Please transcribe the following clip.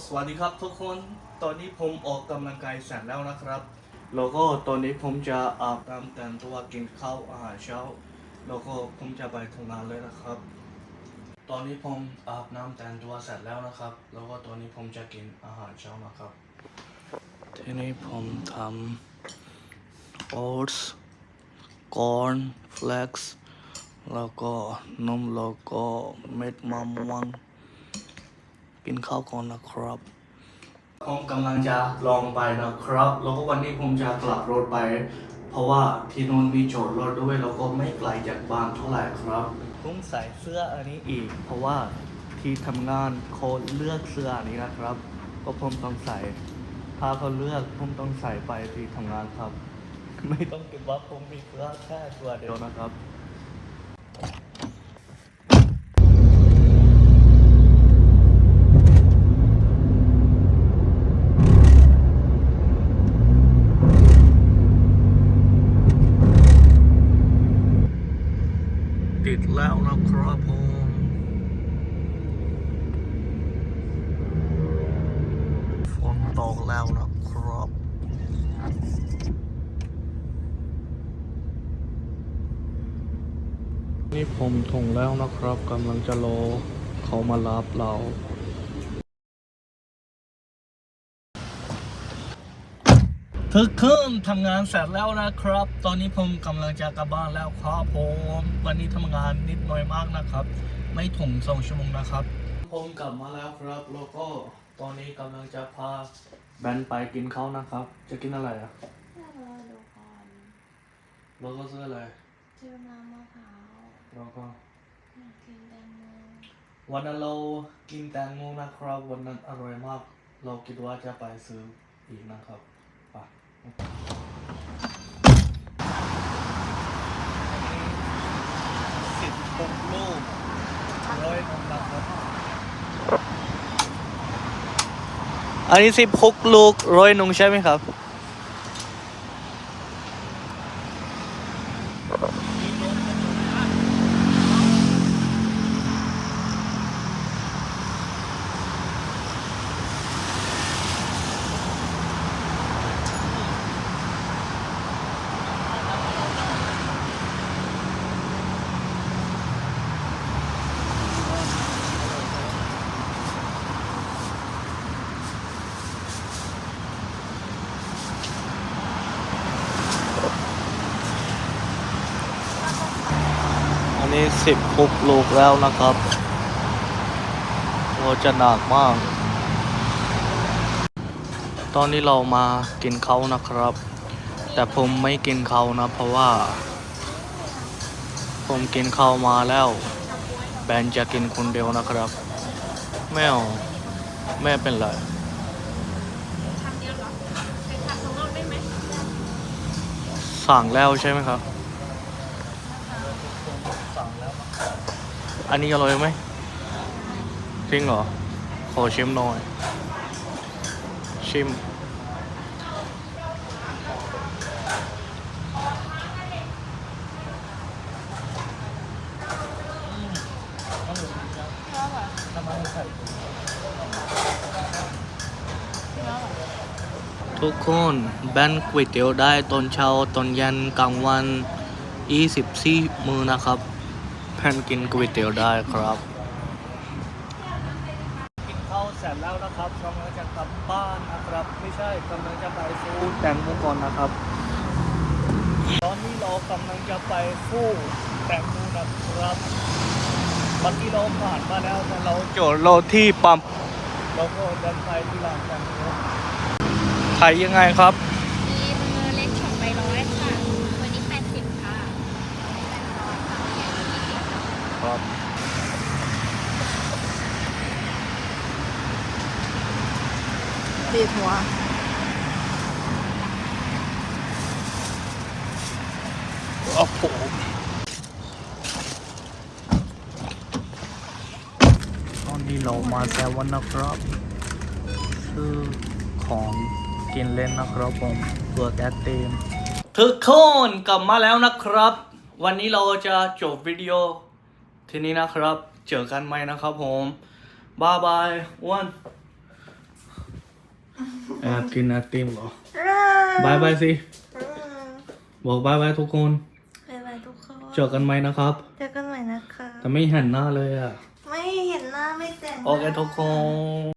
สวัสดีครับทุกคน ตอนนี้ผมออกกำลังกายเสร็จแล้วนะครับ แล้วก็ตอนนี้ผมจะอาบน้ำแต่งตัวกินข้าวอาหารเช้า แล้วก็ผมจะไปทำงานเลยนะครับ ตอนนี้ผมอาบน้ำแต่งตัวเสร็จแล้วนะครับ แล้วก็ตอนนี้ผมจะกินอาหารเช้านะครับ ทีนี้ผมทำ oats corn flakes แล้วก็นมแล้วก็เม็ดมะม่วง กินข้าวก่อนนะครับผมกำลังจะลองไปนะครับ แล้วก็วันนี้ผมจะกลับรถไป เพราะว่าที่นู่นมีจอดรถด้วย แล้วก็ไม่ไกลจากบ้านเท่าไหร่ครับผมใส่เสื้ออันนี้อีก เพราะว่าที่ทำงานเขาเลือกเสื้ออันนี้นะครับ ก็ผมต้องใส่ ถ้าเขาเลือกผมต้องใส่ไปที่ทำงานครับ ไม่ต้องคิดว่าผมมีเสื้อแค่ตัวเดียวนะครับ ติดแล้วนะครับผมฝนตกแล้วนะครับนี่ผมถงแล้วนะครับกำลังจะรอเขามารับเรา ทุกคนทำงานเสร็จแล้วนะครับ ตอนนี้ผมกำลังจะกลับบ้านแล้วครับผม วันนี้ทำงานนิดหน่อยมากนะครับ ไม่ถึงสองชั่วโมงนะครับ ผมกลับมาแล้วครับแล้วก็ตอนนี้กำลังจะพาแบนไปกินข้าวนะครับ จะกินอะไรอะเพื่อรอดูก่อนแล้วก็ซื้ออะไรเจอน้ำมะพร้าวแล้วก็อยากกินแตงโมวันนั้นเรากินแตงโมนะครับ วันนั้นอร่อยมาก เราคิดว่าจะไปซื้ออีกนะครับไป สิบหกลูกร้อยนมนะครับอันนี้สิบหกลูกร้อยนงใช่ไหมครับ นี้สิบหกลูกแล้วนะครับโอจะหนักมาก ตอนนี้เรามากินเขานะครับ แต่ผมไม่กินเขานะ เพราะว่า ผมกินข้าวมาแล้ว แบนจะกินคนเดียวนะครับ แม่เอาแม่เป็นไรสั่งแล้วใช่ไหมครับ สั่งแล้ว อันนี้อร่อยไหมจริงเหรอ ขอชิมหน่อย ชิม ทุกคนแบนก๋วยเตี๋ยวได้ตอนเช้าตอนเย็นกลางวัน 24 มือนะครับ แพนกินก๋วยเตี๋ยวได้ครับ กินข้าวเสร็จแล้วนะครับกำลังจะกลับบ้านนะครับ ไม่ใช่กำลังจะไปสู้แตงโมก่อนนะครับ ตอนนี้เรากำลังจะไปสู้แตงโมนะครับเมื่อกี้เราผ่านมาแล้วแต่เราจอดรถที่ปั๊มเราก็เดินไปที่ร้านแตงโมขายยังไงครับ มีมือเล็กสองใบร้อยค่ะ วันนี้แปดสิบค่ะแปดร้อยค่ะ ครับ ดีดหัว โอ้โหตอนนี้เรามาแซวันนะครับซื้อของกินเล่นนะครับผมตัวแกตเต็มทุกคนกลับมาแล้วนะครับ วันนี้เราจะจบวิดีโอทีนี้นะครับ เจอกันใหม่นะครับผมบายบายวัน แอบกินไอติมเหรอบายบายสิ บอกบายบายทุกคนบายบายทุกคนเจอกันไหมนะครับ เจอกันใหม่นะคะ แต่ไม่เห็นหน้าเลยอะ ไม่เห็นหน้าไม่แต่งหน้า โอเคทุกคน